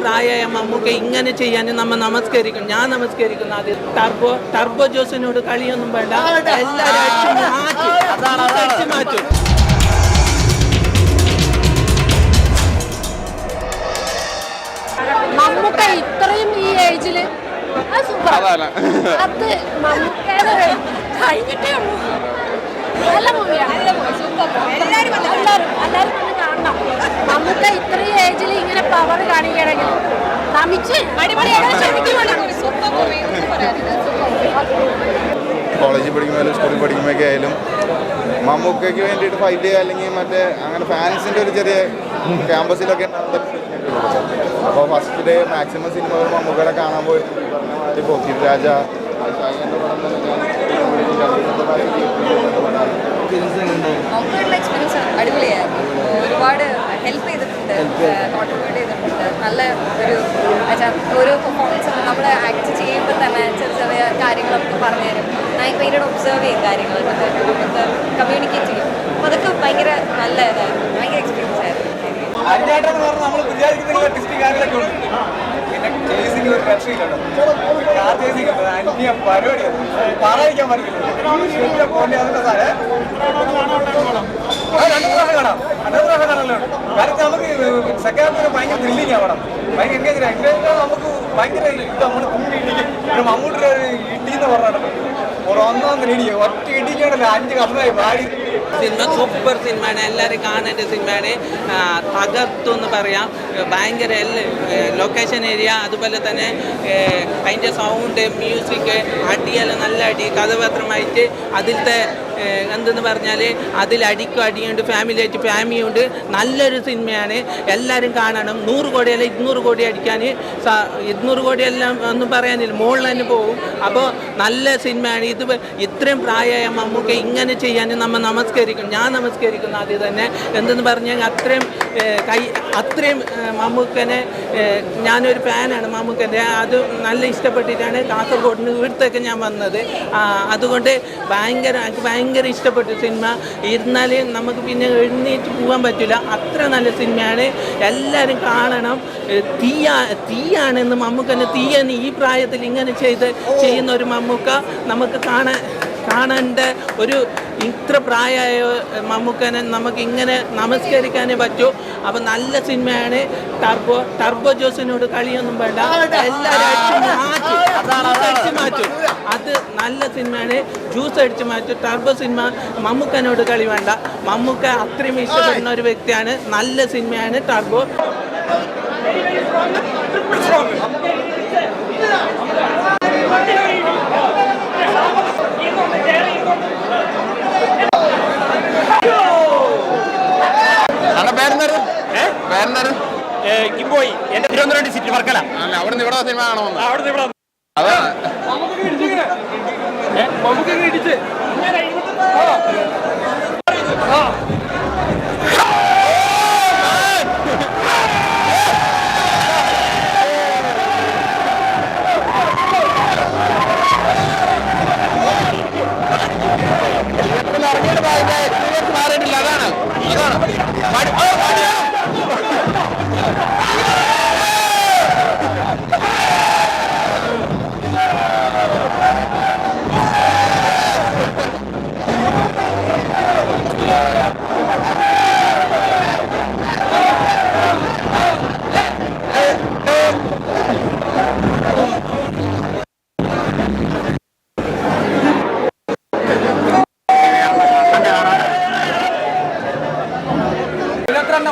പ്രായമായ മമ്മൂക്ക ഇങ്ങനെ ചെയ്യാൻ നമ്മ നമസ്കരിക്കും. ഞാൻ നമസ്കരിക്കുന്നു. അത് ടർബോ ടർബോ ജോസിനോട് കളിയൊന്നും വേണ്ട. എല്ലാവരും മാറ്റി. മമ്മൂക്ക ഇത്രയും ഈ ഏജിൽ അത് സൂപ്പർ. അത് മമ്മൂക്കയുടെ കഴിഞ്ഞിട്ടേ ഉള്ളൂ. നല്ല മൂവിയാണ് എല്ലാവരും എല്ലാവരും കാണണം മമ്മൂക്ക ഇത്രയും ഏജിൽ ഇങ്ങനെ പവർ കാണിക്കണമെങ്കിൽ തമിച്ച് കോളേജിൽ പഠിക്കുമ്പോഴും സ്കൂളിൽ പഠിക്കുമ്പോഴൊക്കെ ആയാലും മമ്മൂക്കയ്ക്ക് വേണ്ടിയിട്ട് ഫൈറ്റ് ചെയ്യുക അല്ലെങ്കിൽ മറ്റേ അങ്ങനെ ഫാൻസിന്റെ ഒരു ചെറിയ ക്യാമ്പസിലൊക്കെ അപ്പോൾ ഫസ്റ്റ് ഡേ മാക്സിമം സിനിമകൾ മമ്മൂക്കയുടെ കാണാൻ പോയി. പോക്കിരി രാജ ഷാഹിന്റെ പടം മമ്മൂട്ടിയുടെ എക്സ്പീരിയൻസ് അടിപൊളിയായിരുന്നു. ഒരുപാട് ഹെൽപ്പ് ചെയ്തിട്ടുണ്ട് കോൺട്രിബ്യൂട്ട് ചെയ്തിട്ടുണ്ട്. നല്ല ഒരു ഓരോ പെർഫോമൻസും നമ്മൾ ആക്ട് ചെയ്യുമ്പോൾ തന്നെ ചെറിയ ചെറിയ കാര്യങ്ങളൊക്കെ പറഞ്ഞുതരും ഞാൻ ഭയങ്കര ഒബ്സർവ് ചെയ്യും കാര്യങ്ങൾ നമുക്ക് കമ്മ്യൂണിക്കേറ്റ് ചെയ്യും. അപ്പോൾ അതൊക്കെ ഭയങ്കര നല്ല ഇതായിരുന്നു. ഭയങ്കര എക്സ്പീരിയൻസ് ആയിരുന്നു. നമ്മൾ വിചാരിക്കുന്ന ഒന്നാം ഒറ്റ ഇടിക്കാണല്ലോ അഞ്ച് കഷ്ണമായി വാടി സിനിമ സൂപ്പർ സിനിമയാണ് എല്ലാവരും കാണേണ്ട സിനിമയാണ്. തകർത്തു എന്ന് പറയാം. ഭയങ്കര ലൊക്കേഷൻ ഏരിയ അതുപോലെ തന്നെ അതിന്റെ സൗണ്ട് മ്യൂസിക് അടിയെല്ലാം നല്ല അടി കഥാപാത്രമായിട്ട് അതിലത്തെ എന്തെന്ന് പറഞ്ഞാൽ അതിൽ അടിക്കും അടിയുണ്ട് ഫാമിലി ആയിട്ട് ഫാമിലിയുണ്ട് നല്ലൊരു സിനിമയാണ് എല്ലാവരും കാണണം. നൂറ് കോടിയല്ല ഇരുന്നൂറ് കോടി അടിക്കാൻ സ- ഇരുന്നൂറ് കോടിയെല്ലാം ഒന്നും പറയാനില്ല. മുകളിൽ തന്നെ പോകും. അപ്പോൾ നല്ല സിനിമയാണ് ഇത് ഇത്രയും പ്രായമായ മമ്മൂക്ക ഇങ്ങനെ ചെയ്യാൻ നമ്മൾ നമസ്കരിക്കും. ഞാൻ നമസ്കരിക്കുന്നു ആദ്യം തന്നെ എന്തെന്ന് പറഞ്ഞാൽ അത്രയും കൈ അത്രയും മമ്മൂക്കനെ ഞാനൊരു ഫാനാണ് മമ്മൂക്കന്റെ. അത് നല്ല ഇഷ്ടപ്പെട്ടിട്ടാണ് കാസർഗോഡിന് നിന്ന് ഞാൻ വന്നത്. അതുകൊണ്ട് ഭയങ്കര എനിക്ക് ഭയങ്കര ഇഷ്ടപ്പെട്ടു സിനിമ. ഇരുന്നാൽ നമുക്ക് പിന്നെ എഴുന്നേറ്റ് പോകാൻ പറ്റില്ല. അത്ര നല്ല സിനിമയാണ്. എല്ലാവരും കാണണം. തീയ തീയാ തീയാണെന്ന് മമ്മൂക്കനെ തീയെന്ന് ഈ പ്രായത്തിൽ ഇങ്ങനെ ചെയ്ത് ചെയ്യുന്ന ഒരു മമ്മൂക്ക നമുക്ക് കാണാൻ കാണേണ്ട ഒരു ഇത്ര പ്രായമായ മമ്മൂക്കനെ നമുക്ക് ഇങ്ങനെ നമസ്കരിക്കാനേ പറ്റൂ. അപ്പം നല്ല സിനിമയാണ്. ടർബോ ടർബോ ജോസിനോട് കളിയൊന്നും വേണ്ട. എല്ലാവരും അടിച്ച് മാറ്റി ജ്യൂസ് അടിച്ച് മാറ്റും അത് നല്ല സിനിമയാണ്. ജ്യൂസ് അടിച്ച് മാറ്റി. ടർബോ സിനിമ മമ്മൂക്കനോട് കളി വേണ്ട. മമ്മൂക്ക അത്രയും ഇഷ്ടപ്പെടുന്ന ഒരു വ്യക്തിയാണ്. നല്ല സിനിമയാണ് ടർബോ. കിംബോയി. എന്റെ തിരുവനന്തപുരം സിറ്റി വർക്കല അല്ല അവിടെ നിന്ന് ഇവിടെ സിനിമ കാണുമെന്ന്. അവിടെ നിന്ന് ഇവിടെ അതാ മാറിയിട്ടില്ല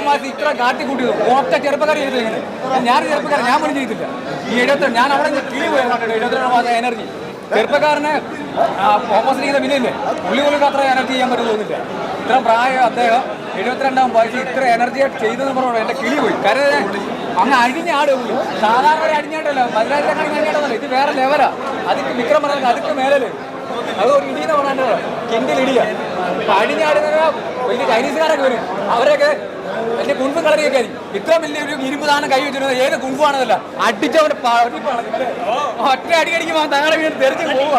മാസം ഇത്ര കാട്ടിക്കൂട്ടിയത് ഒറ്റ ചെറുപ്പക്കാർ ചെയ്തു ഇങ്ങനെ. ഞാൻ ചെറുപ്പക്കാരൻ ഞാൻ പോലും ചെയ്തില്ല ഈ എഴുപത്തി ഞാൻ അവിടെ കിളി പോയി എഴുപത്തിരണ്ടാം മാസം എനർജി ചെറുപ്പക്കാരനെ ഓപ്പോസിറ്റ് ചെയ്ത വിനയില്ലേ? പുള്ളി പോലും അത്ര എനർജി ചെയ്യാൻ പറ്റും തോന്നില്ല ഇത്ര പ്രായം അദ്ദേഹം എഴുപത്തിരണ്ടാം വയസ്സിൽ ഇത്ര എനർജി ആയിട്ട് ചെയ്തെന്ന് പറഞ്ഞു എന്റെ കിളി പോയി. കരുതേ അങ്ങ് അഴിഞ്ഞാട് ആട് സാധാരണ ഒരു അടിഞ്ഞാട്ടല്ല മധുരാജാണ് അഴിഞ്ഞാട്ടല്ല ഇത് വേറെ ലെവലാ അതിക്ക് വിക്രം പറഞ്ഞാൽ അതിക്ക് മേലല് അത് ഒരു ഇടീന്ന് പറഞ്ഞാൽ കിണ്ടിൽ ഇടിയ. അടിഞ്ഞാടുന്ന വലിയ ചൈനീസുകാരൊക്കെ വരും. അവരൊക്കെ വലിയ കുൺഫും കളറിയൊക്കെ ആയിരിക്കും. ഇത്ര വലിയ ഒരു ഇരുമ്പ് താനം കൈ വെച്ചിരുന്നത് ഏത് കുൺഫാണെന്നല്ല അടിച്ചവന്റെ പടിപ്പാണ് ഒറ്റ അടി അടിക്കുമ്പോൾ തങ്ങളെ വീട് തെറിച്ച് പോവുക.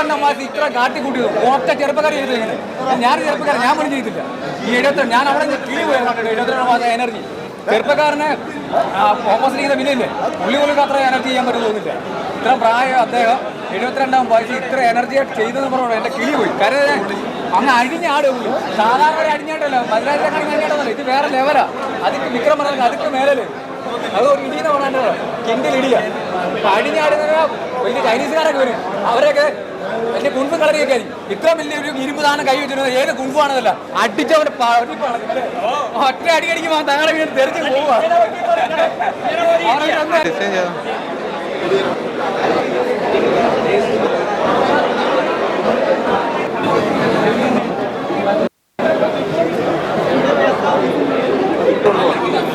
കാട്ടിക്കൂട്ടിയത് ഒറ്റ ചെറുപ്പക്കാർ ചെയ്തു ഇങ്ങനെ. ഞാൻ ചെറുപ്പക്കാരൻ ഞാൻ പോലും ചെയ്തില്ല ഈ എഴുപത്തി ഞാൻ അവിടെ കിളി പോയി എഴുപത്തിരണ്ട് മാസം എനർജി ചെറുപ്പക്കാരനെ ഓപ്പോസിറ്റ് ചെയ്ത വിലയില്ലേ? പുള്ളി പോലും അത്ര എനർജി ചെയ്യാൻ പറ്റും തോന്നില്ല ഇത്ര പ്രായം അദ്ദേഹം എഴുപത്തിരണ്ടാം വയസ്സിൽ ഇത്ര എനർജി ആയിട്ട് ചെയ്തതെന്ന് പറഞ്ഞു എന്റെ കിളി പോയി. കാര്യം അങ്ങ് അഴിഞ്ഞാടുക പുള്ളി സാധാരണ ഒരു അഴിഞ്ഞാട്ടല്ല മധുരാജ അഴിഞ്ഞാട്ടല്ല ഇത് വേറെ ലെവലാ അതിക്ക് വിക്രം പറഞ്ഞാൽ അതിക്ക് മേലല്ലേ? അത് ഒരു ഇടിയെന്ന് പറഞ്ഞാൽ കിണ്ടിലിടിയ അഴിഞ്ഞാടുന്ന വലിയ ചൈനീസുകാരൊക്കെ വരും. അവരൊക്കെ വലിയ കുൺഫ് കളറിയൊക്കെ ആയിരിക്കും. ഇത്ര വലിയ ഒരു ഇരുമ്പ് താനം കൈ വെച്ചിരുന്നത് ഏത് കുൺഫ് ആണെന്നല്ല അടിച്ചവന്റെ ഒറ്റ അടി കടിക്കുമ്പോൾ തങ്ങളെ വീട് തെറിച്ചു പോവാ